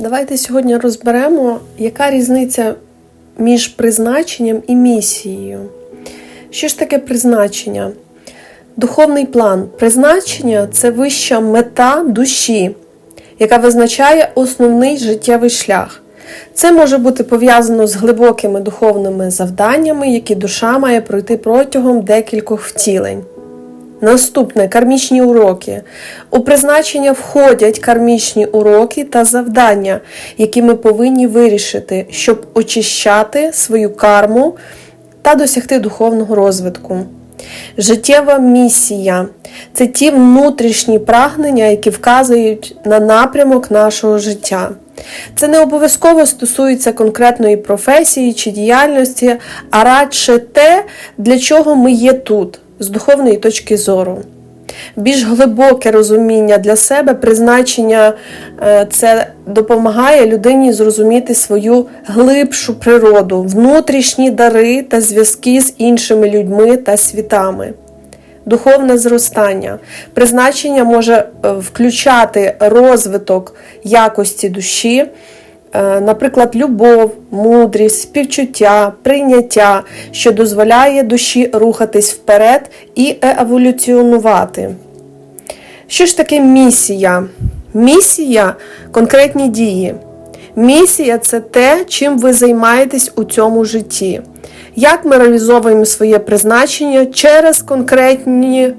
Давайте сьогодні розберемо, яка різниця між призначенням і місією. Що ж таке призначення? Духовний план. Призначення це вища мета душі, яка визначає основний життєвий шлях. Це може бути пов'язано з глибокими духовними завданнями, які душа має пройти протягом декількох втілень. Наступне кармічні уроки. У призначення входять кармічні уроки та завдання, які ми повинні вирішити, щоб очищати свою карму та досягти духовного розвитку. Життєва місія це ті внутрішні прагнення, які вказують на напрямок нашого життя. Це не обов'язково стосується конкретної професії чи діяльності, а радше те, для чого ми є тут, з духовної точки зору. Більш глибоке розуміння для себе, призначення е, це допомагає людині зрозуміти свою глибшу природу, внутрішні дари та зв'язки з іншими людьми та світами. Духовне зростання. Призначення може е, включати розвиток якості душі, наприклад, любов, мудрість, співчуття, прийняття, що дозволяє душі рухатись вперед і еволюціонувати. Що ж таке місія? Місія конкретні дії. Місія це те, чим ви займаєтесь у цьому житті. Як ми реалізовуємо своє призначення через конкретні,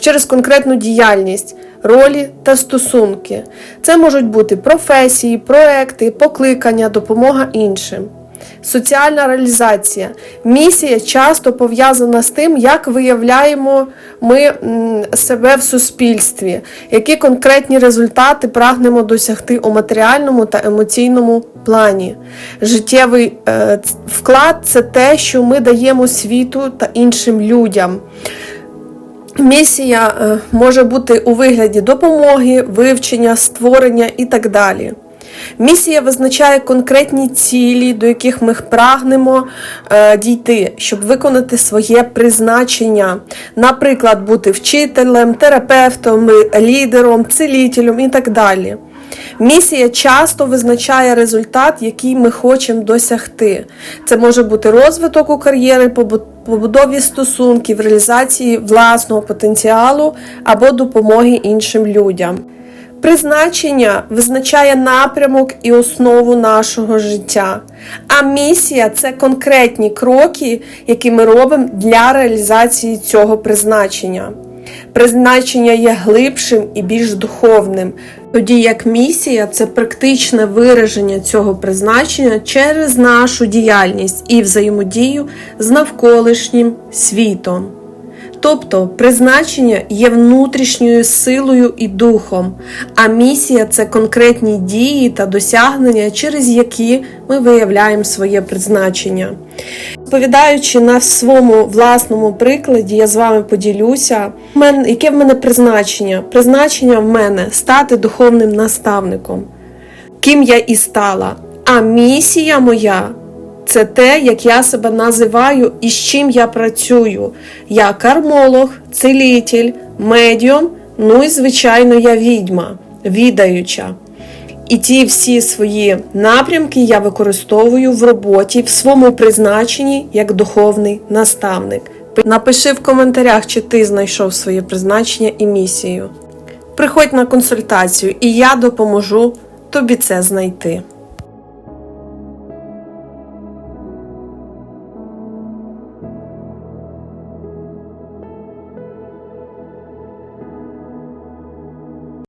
через конкретну діяльність, ролі та стосунки. Це можуть бути професії, проекти, покликання, допомога іншим. Соціальна реалізація. Місія часто пов'язана з тим, як виявляємо ми себе в суспільстві, які конкретні результати прагнемо досягти у матеріальному та емоційному плані. Життєвий е, вклад це те, що ми даємо світу та іншим людям. Місія е, може бути у вигляді допомоги, вивчення, створення і так далі. Місія визначає конкретні цілі, до яких ми прагнемо е, дійти, щоб виконати своє призначення. Наприклад, бути вчителем, терапевтом, лідером, цілітелем і так далі. Місія часто визначає результат, який ми хочемо досягти. Це може бути розвиток у кар'єри, побудові стосунків, реалізації власного потенціалу або допомоги іншим людям. Призначення визначає напрямок і основу нашого життя. А місія це конкретні кроки, які ми робимо для реалізації цього призначення. Призначення є глибшим і більш духовним, тоді як місія це практичне вираження цього призначення через нашу діяльність і взаємодію з навколишнім світом. Тобто призначення є внутрішньою силою і духом, а місія це конкретні дії та досягнення, через які ми виявляємо своє призначення. Розповідаючи на своєму власному прикладі, я з вами поділюся, яке в мене призначення. Призначення в мене стати духовним наставником, ким я і стала. А місія моя це те, як я себе називаю і з чим я працюю. Я кармолог, целитель, медіум, ну і, звичайно, я відьма, відаюча. І ті всі свої напрямки я використовую в роботі, в своєму призначенні як духовний наставник. Напиши в коментарях, чи ти знайшов своє призначення і місію. Приходь на консультацію, і я допоможу тобі це знайти.